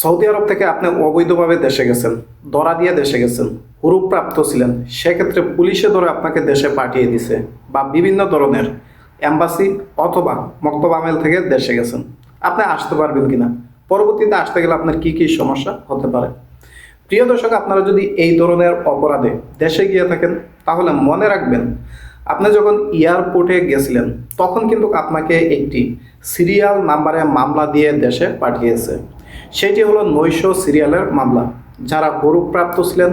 Saudi আরব থেকে আপনি অবৈধভাবে দেশে গেছেন ধরা দিয়ে দেশে গেছেন হুরুপ প্রাপ্ত ছিলেন, সেক্ষেত্রে পুলিশে ধরে আপনাকে দেশে পাঠিয়ে দিছে বা বিভিন্ন ধরনের অ্যাম্বাসি অথবা মক্তব আমেল থেকে দেশে গেছেন। আপনি আসতে পারবেন কিনা? পরবর্তীতে আসতে গেলে আপনার কি কি সমস্যা হতে পারে? প্রিয় দর্শক, আপনারা যদি এই ধরনের অপরাধে দেশে গিয়ে থাকেন, তাহলে মনে রাখবেন, আপনি যখন এয়ারপোর্টে গেছিলেন, তখন কিন্তু আপনাকে একটি সিরিয়াল নাম্বারে মামলা দিয়ে দেশে পাঠিয়েছে। সেটি হলো নৈশ সিরিয়ালের মামলা। যারা গরুপ্রাপ্ত ছিলেন,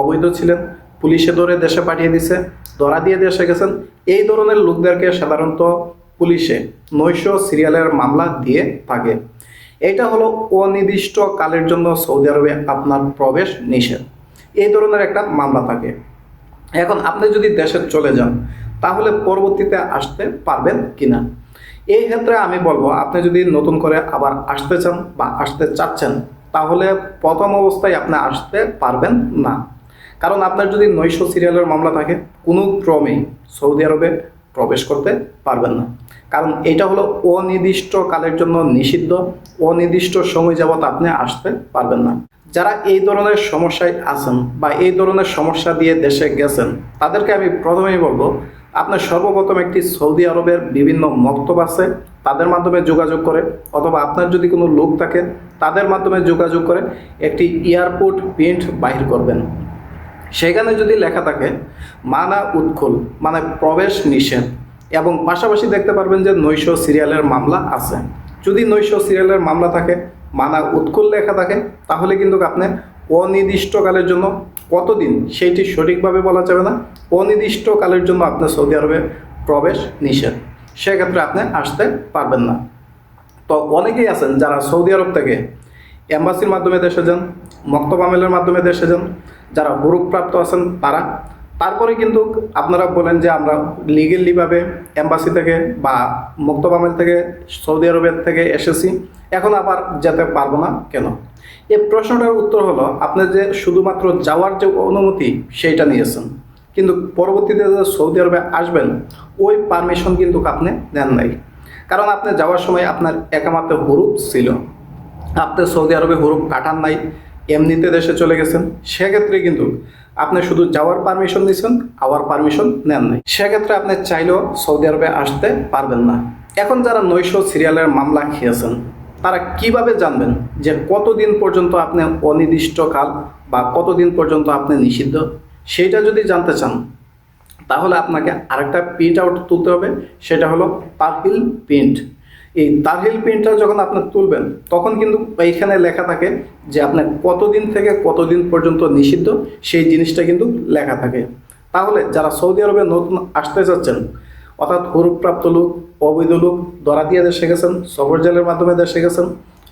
অবৈধ ছিলেন, পুলিশে ধরে দেশে পাঠিয়ে দিছে, ধরা দিয়ে দেশে গেছেন, এই ধরনের লোকদেরকে সাধারণত পুলিশে নৈশ সিরিয়ালের মামলা দিয়ে থাকে। এটা হলো অনির্দিষ্ট কালের জন্য সৌদি আরবে আপনার প্রবেশ নিষেধ। এই ধরনের একটা মামলা থাকে। এখন আপনি যদি দেশে চলে যান, তাহলে পরবর্তীতে আসতে পারবেন কিনা? এই ক্ষেত্রে আমি বলব, আপনি যদি নতুন করে আবার আসতে চান বা আসতে চাচ্ছেন, তাহলে প্রথম অবস্থায় আপনি আসতে পারবেন না। কারণ আপনার যদি নৈশ সিরিয়ালের মামলা থাকে, কোনো ক্রমেই সৌদি আরবে প্রবেশ করতে পারবেন না। কারণ এটা হলো অনির্দিষ্ট কালের জন্য নিষিদ্ধ, অনির্দিষ্ট সময় যাবৎ আপনি আসতে পারবেন না। যারা এই ধরনের সমস্যায় আছেন বা এই ধরনের সমস্যা দিয়ে দেশে গেছেন, তাদেরকে আমি প্রথমেই বলব আপনার সর্বপ্রথম একটি সৌদি আরবের বিভিন্ন মক্তব আছে, তাদের মাধ্যমে যোগাযোগ করে, অথবা আপনার যদি কোনো লোক থাকে, তাদের মাধ্যমে যোগাযোগ করে একটি এয়ারপোর্ট প্রিন্ট বাহির করবেন। সেখানে যদি লেখা থাকে, মানা উৎকুল মানে প্রবেশ নিষেধ, এবং পাশাপাশি দেখতে পারবেন যে নৈশ সিরিয়ালের মামলা আছে। যদি নৈশ সিরিয়ালের মামলা থাকে, মানা উৎকুল লেখা থাকে, তাহলে কিন্তু আপনি অনির্দিষ্টকালের জন্য কতদিন সেইটি সঠিকভাবে বলা যাবে না। অনির্দিষ্টকালের জন্য আপনার সৌদি আরবে প্রবেশ নিষেধ। সেক্ষেত্রে আপনি আসতে পারবেন না। তো অনেকেই আছেন যারা সৌদি আরব থেকে এম্বাসির মাধ্যমে দেশে যান, মক্তব আমেলের মাধ্যমে দেশে যান, যারা প্রাপ্ত আছেন তারা তারপরে কিন্তু আপনারা বলেন যে আমরা লিগেলিভাবে এম্বাসি থেকে বা মক্তব আমেল থেকে সৌদি আরবের থেকে এসেছি। এখন আবার যেতে পারব না। কেন? এই প্রশ্নটার উত্তর হলো, আপনি যে শুধুমাত্র যাওয়ার যে অনুমতি, সেইটা নিয়েছেন। কিন্তু পরবর্তীতে যে সৌদি আরবে আসবেন, ওই পারমিশন কিন্তু আপনি নেন নাই। কারণ আপনি যাওয়ার সময় আপনার একামাত্র হুরুপ ছিল। আপনি সৌদি আরবে হুরুপ কাটান নাই। এমনিতে দেশে চলে গেছেন, সেক্ষেত্রে কিন্তু আপনি শুধু যাওয়ার পারমিশন নিয়েছেন আওয়ার পারমিশন নেন নাই। সেক্ষেত্রে আপনি চাইলেও সৌদি আরবে আসতে পারবেন না। এখন যারা নৈশ সিরিয়ালের মামলা খেয়েছেন, তারা কীভাবে জানবেন যে কতদিন পর্যন্ত আপনি অনির্দিষ্টকাল বা কতদিন পর্যন্ত আপনি নিষিদ্ধ? সেইটা যদি জানতে চান, তাহলে আপনাকে আরেকটা প্রিন্ট আউট তুলতে হবে। সেটা হলো তারহিল প্রিন্ট এই তারহিল প্রিন্টটা যখন আপনি তুলবেন, তখন কিন্তু এইখানে লেখা থাকে যে আপনার কতদিন থেকে কতদিন পর্যন্ত নিষিদ্ধ, সেই জিনিসটা কিন্তু লেখা থাকে। তাহলে যারা সৌদি আরবে নতুন আসতে চাচ্ছেন, অর্থাৎ হুরুপ্রাপ্ত লোক, অবৈধ লোক ধরা দিয়ে দেশে গেছেন সবর জেলের মাধ্যমে দেশে গেছেন,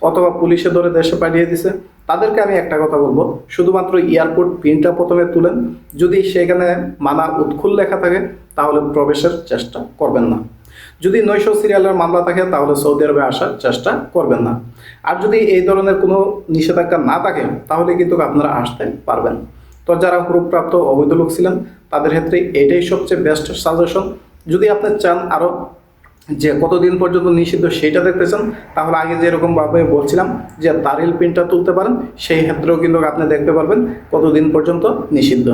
অথবা পুলিশে ধরে দেশে পাঠিয়ে দিছে, তাদেরকে আমি একটা কথা বলব, শুধুমাত্র এয়ারপোর্ট প্রিন্টটা প্রথমে তুলেন, যদি সেখানে মানা উৎকুল লেখা থাকে, তাহলে প্রবেশের চেষ্টা করবেন না। যদি নৈশ সিরিয়ালের মামলা থাকে, তাহলে সৌদি আরবে আসার চেষ্টা করবেন না। আর যদি এই ধরনের কোনো নিষেধাজ্ঞা না থাকে, তাহলে কিন্তু আপনারা আসতে পারবেন। তো যারা হুরুপ্রাপ্ত অবৈধ লোক ছিলেন, তাদের ক্ষেত্রে এটাই সবচেয়ে বেস্ট সাজেশন যদি আপনি চান আরও যে কতদিন পর্যন্ত নিষিদ্ধ সেইটা দেখতে চান তাহলে আগে যেরকমভাবে বলছিলাম যে তারিল পিনটা তুলতে পারেন, সেই ক্ষেত্রেও কিন্তু আপনি দেখতে পারবেন কতদিন পর্যন্ত নিষিদ্ধ।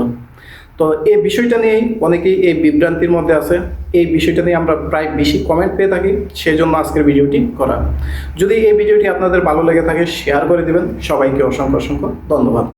তো এই বিষয়টা নিয়েই অনেকেই এই বিভ্রান্তির মধ্যে আছে। এই বিষয়টা নিয়ে আমরা প্রায় বেশি কমেন্ট পেয়ে থাকি সেই জন্য আজকের ভিডিওটি করা। যদি এই ভিডিওটি আপনাদের ভালো লেগে থাকে শেয়ার করে দেবেন। সবাইকে অসংখ্য অসংখ্য ধন্যবাদ।